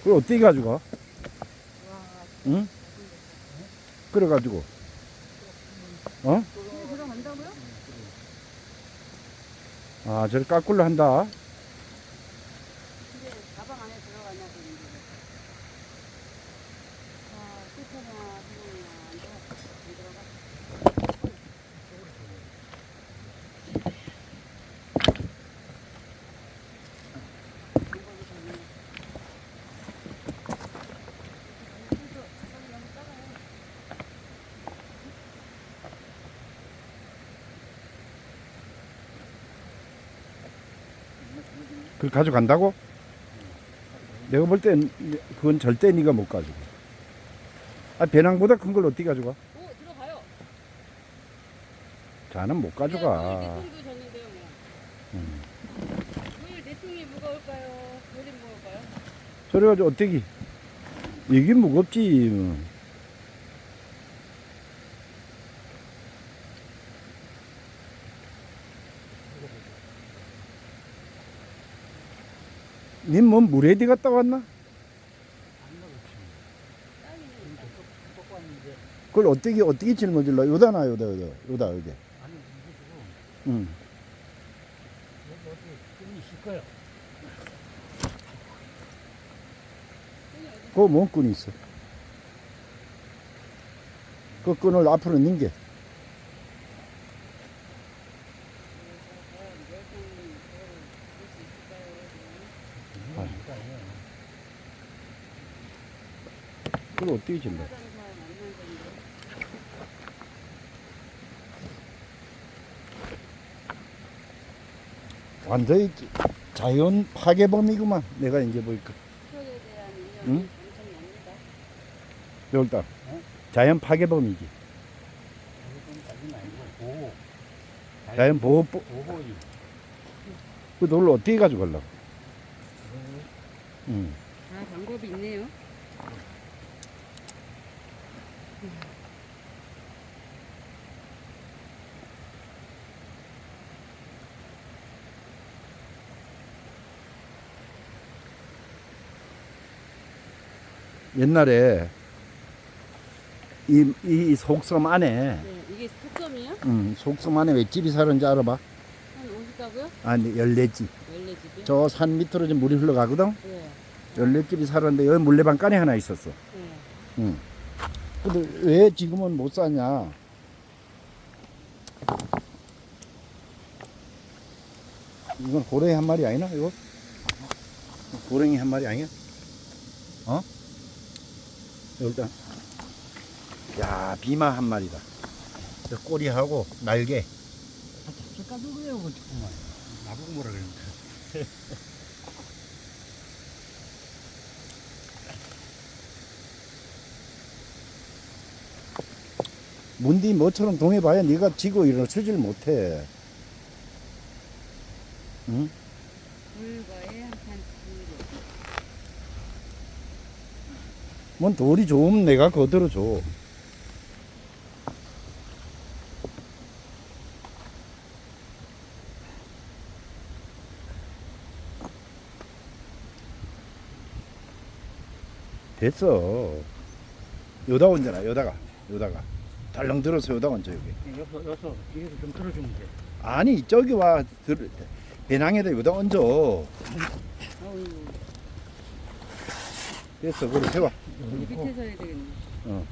그걸 어떻게 가져가? 응? 그래가지고. 어? 들어간다고요? 아, 저를 까꿀로 한다. 근데 가방 안에 들어가냐 그런데. 아, 실패나 성공이나 안 들어가. 안 들어가. 그걸 가져간다고? 내가 볼 땐 그건 절대 네가 못 가지고. 아, 배낭보다 큰 걸 어떻게 가져가? 오, 들어가요. 자는 못네 가져가. 통도 졌는데요, 뭐. 음. 물네 통이 무거울까요? 물이 무거울까요? 저래가지고 어떻게? 이게 무겁지. 뭐. 님뭐 물에 어디 갔다 왔나? 그걸 어떻게 어떻게 짊어질라? 요다나 요다 요다 요다 지금 응. 여기 어디 끈이 있을 거야. 그거 뭔 끈이 있어? 그 끈을 앞으로 넘겨. 아. 그걸 어떻게 질러? 완전히 자연 파괴범이구만. 내가 이제 보니까. 응? 어? 자연 파괴범이지. 보호. 자연 보호. 그 돌을 어떻게 가져가려고? 응. 아, 방법이 있네요. 옛날에 이, 이 속섬 안에, 네, 이게 숙점이요? 음, 속섬 안에 왜 집이 살았는지 알아봐? 한 50가구요? 아니, 열네집. 14집이요? 저 산 밑으로 좀 물이 흘러가거든? 네. 열네집이 살았는데 여기 물레방간이 하나 있었어. 네. 응. 근데 왜 지금은 못 사냐? 이건 고랭이 한 마리 아니나, 이거? 고랭이 한 마리 아니야? 어? 일단. 야, 비마 한 마리다. 저 꼬리하고 날개. 색깔도 그래요, 그 조금만. 나보고 뭐라 그러니까. 문디 뭐처럼 동해봐야 네가 지고 일어서질 못해. 응? 뭔 돌이 좋으면 내가 거들어 줘. 됐어. 요다 온잖아, 요다가. 요다가. 달랑 들어서 요다 얹어, 여기. 여서, 여서, 뒤에서 좀 들어주면 돼. 아니, 저기 와. 들, 배낭에다 요다 얹어. 됐어, 그래, 세워. 밑에서 해야 되겠네. 어.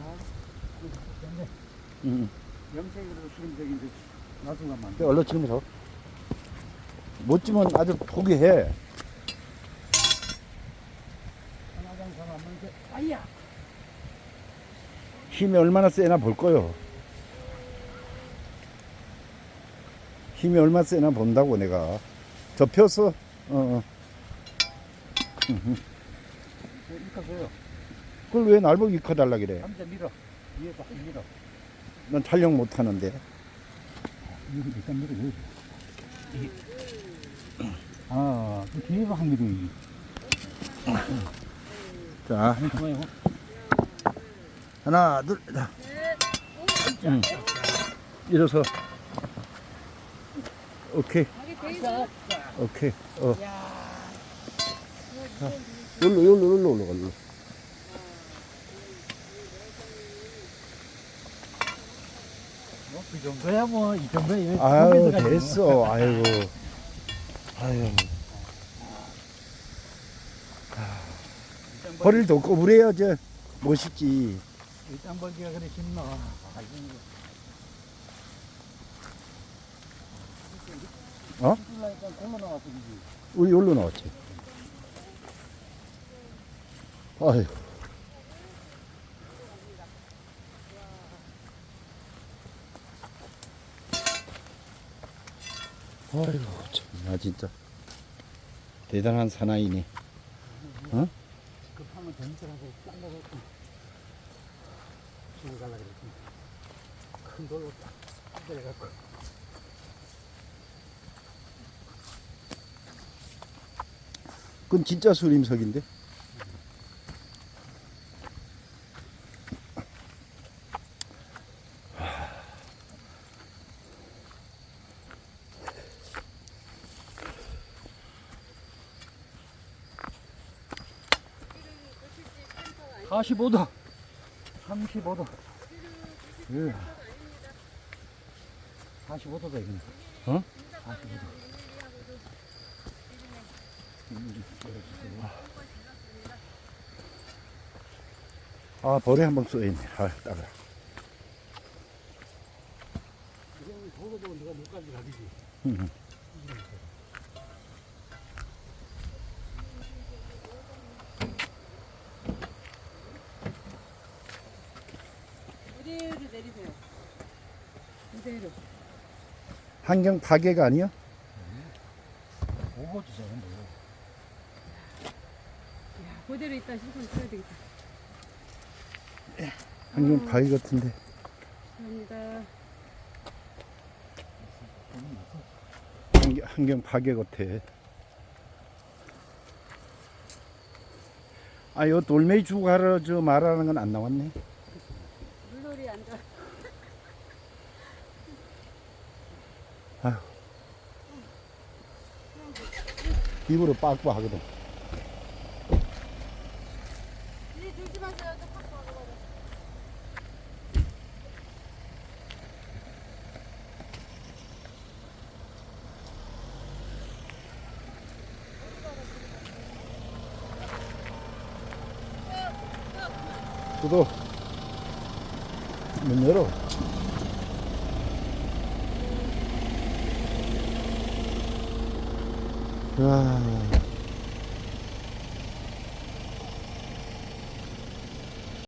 아, 응. 염색으로 놔두면 안그 돼. 얼른 지금 줘. 못 지면 아주 포기해. 하나 장 사람은 이제, 아야! 힘이 얼마나 세나 볼 거요. 힘이 얼마나 세나 본다고 내가. 접혀서, 어, 어. 줘요. 그걸 왜 날 보고 익혀달라 그래. 감자 밀어. 위에서 확 밀어. 넌 촬영 못 하는데. 일단 밀어. 아, 그 뒤에서 확 밀어. 자. 하나, 둘, 자. 응. 일어서. 오케이. 오케이. 어, 야, 여기로 여기로 여기로 올라가 여기로. 뭐, 그 정도야 뭐 이 정도야. 아유 됐어 아이고 아유 허리를 더 꼬부래야 저 멋있지 일단 벌기가 그래 힘나. 어? 우리 여기로 나왔지 아유 아이고 참나 진짜 대단한 사나이네 급하면 재밌더라고. 딴 집에 가려고 그랬지. 큰 돌로 딱 내려갖고. 그건 진짜 수림석인데 센터가 45도. 35도. 예. 45도다 이거. 어? 45도. 아 벌에 한번 쏘였네 아 따가 이건 보고 보고 누가 못 가지 가지지. 응. 그대로 내리세요. 그대로. 환경 파괴가 아니야? 보고 주세요. 뭐. 야, 그대로 있다 신선 쳐야 되겠다. 환경 파괴 같은데 감사합니다. 환경, 환경 파괴 같아 아 요 돌멩이 주고 하러 저 말하는 건 안 나왔네 물놀이 앉아. 입으로 빡빡 하거든 이. 저 팍. 저도 문 열어 와